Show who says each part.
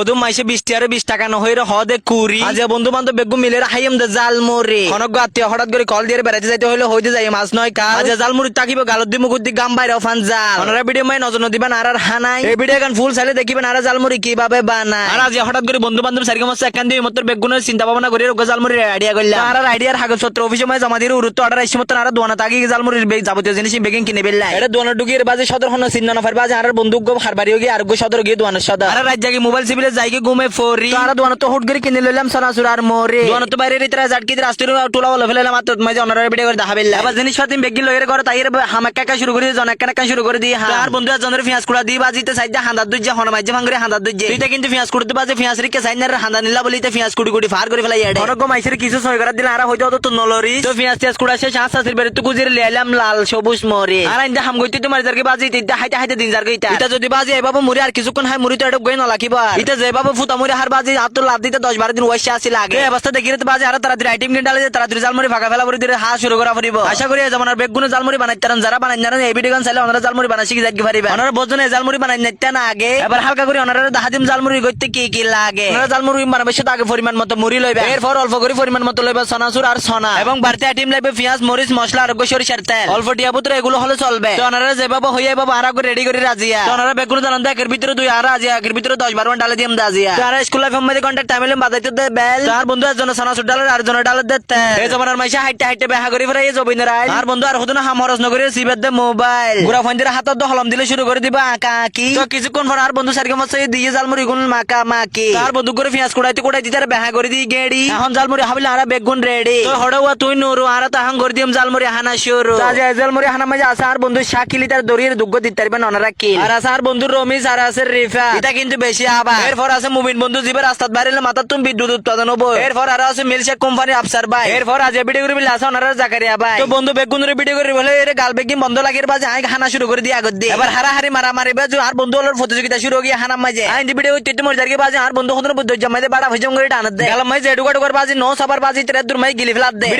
Speaker 1: হদুম মাইসে বিশটি আর বিশ টাকা রে হদে কুড়ি। আজ বন্ধু বান্ধব বেগু মিলে হাইম দে জাল মরে অনক আত্মীয় হঠাৎ করে কল দিয়ে বেড়াতে যাইতে হইলে হইতে যাই মাছ নয় কাল। আজ জাল মুড়ি তাকিব গালত দি মুকুর দি গাম বাইরে ফান জাল। ওনারা ভিডিও মাই নজর দিবেন আর আর হানাই এই ভিডিও গান ফুল চাইলে দেখিবেন আর জাল মুড়ি কীভাবে বানায়। আর আজ হঠাৎ করে বন্ধু বান্ধব সারিকে মাছ একখান দিয়ে মতর বেগুনের চিন্তা ভাবনা করে রোগ জাল মুড়ি আইডিয়া করলাম। আর আইডিয়ার কাগজপত্র অফিসে মাই জমা দিয়ে উরুত্ব অর্ডার আইসি মতন আর দোয়ানা তাকি জাল মুড়ির বেগ যাবতীয় জিনিস বেগিং কিনে বেললাই এটা দোয়ানা ডুগির বাজে সদর হন চিহ্ন নফার বাজে আর বন্ধু গো হারবাড়ি গিয়ে আর গো সদর গিয়ে দোয়ানের সদর। আর রাত জাগি মোবাইল সিবিলে যাই গিয়ে ঘুমে ফরি। আর দোয়ানা তো হুট করে কিনে লইলাম সানাসুর আর মোরে। দোয়ানা তো বাইরে রিতরা জাটকি রাস্তার টোলা বলে ফেলাম আর তো মাঝে অনারা ভিডিও করে দেখা বেললা আবার জিনিস পাতি বেগি লইরে করে তাইরে হামাক্কা কা শুরু করে জনাক কানা শুরু করে দিয়ে আর বন্ধু আর জনের ফিয়াস কুড়া দিয়ে বাজিতে সাইডে হান্দার দুজে হন মাঝে ভাঙরে হান্দার দুজে তুইটা কিন্তু ফিয়াস কুড়তে বাজে ফিয়াস রিকে সাইনার হান্দা নিলা বলিতে ফিয়াস কুড়ি কুড়ি ফার করে ফেলাই অনক মাইসের কিছু সই করে দিলে আর হইতো তো নলরি। তো ফিয়াস টিয়াস কুড়া শেষ হাঁস হাসির বেরে তো গুজির লিয়ালাম লাল সবুজ মরে। আর আইন্দা হাম গইতে তোমার জারকে বাজি তিনটা হাইতে হাইতে দিন জারকে ইটা এটা যদি বাজি এ বাবা মুরি আর কিছুক্ষণ হাই মুরি তো এটা গই না লাখিবা এটা যে বাবা ফুতা মুরি হার বাজি হাত তো লাভ দিতে 10 12 দিন ওয়াইসা আসি লাগে এই অবস্থা দেখি বাজি আর তাড়াতাড়ি আইটেম কিনে ডালে তাড়াতাড়ি জালমুরি ফাঁকা ফেলা করে দিয়ে হা শুরু করা পড়িব আশা করি এই জমানার বেগুনে জালমুরি বানাইতে যারা বানাই জানেন এই ভিডিও গান চাইলে ওনারা জালমুরি বানাই শিখে যাইতে পারিবে। ওনারা বোঝনে জালমুরি বানাই নিতে না আগে। এবার হালকা করে ওনারা দাহাদিম জালমুরি করতে কি কি লাগে? ওনারা জালমুরি বানাবে সেটা আগে পরিমাণ মতো মুড়ি লইবে। এরপর অল্প করে পরিমাণ মতো লইবে সনাসুর আর সনা। এবং বাড়তি আইটেম লাগবে পেঁয়াজ মরিচ মশলা আর সরিষার তেল। অল্প টিয়া পুত্র এগুলো হলে চলবে। ওনারা যেভাবে হইয়া বাবা আর আগে রেডি করে রাজিয়া ওনারা বেগুন জানান একের ভিতরে দুই আর রাজিয়া একের ভিতরে দশ বারো ডালে দিয়ে দাজিয়া তো আর স্কুল লাইফ মধ্যে কন্ট্যাক্ট টাইম এলে বাজাইতে দে বেল। তো আর বন্ধু একজন সনাসুর ডালের আর জনের ডালের দে তেল এই জমানার মাইসা হাইটে হাইটে বেহা করে ফেরা এই জবিনের আইল। আর বন্ধু আর হতো না হামরস নগরে সিবের দে মোবাইল। গুড়া ফোন দিয়ে হাতত হলম দিলে শুরু করে দিবা আঁকা আঁকি। তো কিছুক্ষণ পর আর বন্ধু সারকে মতো দিয়ে জালমুড়ি গুন মাকা মাকি। আর বন্ধু করে পেঁয়াজ কুড়াইতে কুড়াইতে তার বেহা করে দিয়ে গেড়ি। এখন জালমুড়ি হাবিলে আর বেগুন রেডি। তো হড়াওয়া তুই নুরু আর তাহাং করে দিম জালমুড়ি হানা শুরু। তাজা জালমুড়ি হানা মাঝে আছে আর বন্ধু শাকিলি তার দড়িয়ে দুগ্গ দিতে পারবেন ওনারা কিল। আর আছে আর বন্ধু রমিজ আর আছে রিফা। এটা কিন্তু বেশি আবার এরপর আছে মুমিন বন্ধু জীবের রাস্তাত বাড়িলে মাথার তুমি বিদ্যুৎ উৎপাদন হব। এরপর আর আছে মিলশেক কোম্পানি আফসার ভাই। এরপর আজ ভিডিও করে আছে ওনারা জাকারিয়া ভাই। তো বন্ধু, বেগুনের ভিডিও করে বলে এর গাল বেগিং বন্ধ লাগিয়ে বাজে আই হানা শুরু করে দিয়ে আগত দিয়ে। এবার হারাহারি মারামারি বাজু আর বন্ধু হলোর প্রতিযোগিতা শুরু হয়ে হানাম মাঝে আইন ভিডিও হইতে মরে যারকে বাজে আর বন্ধু হতন বুদ্ধ জমাইতে বাড়া ভজম করে টানত দে। গালাম মাঝে এডুকা ডুকার বাজি নো সবার বাজি তেরে দূর মাই গিলি ফেলাত দে।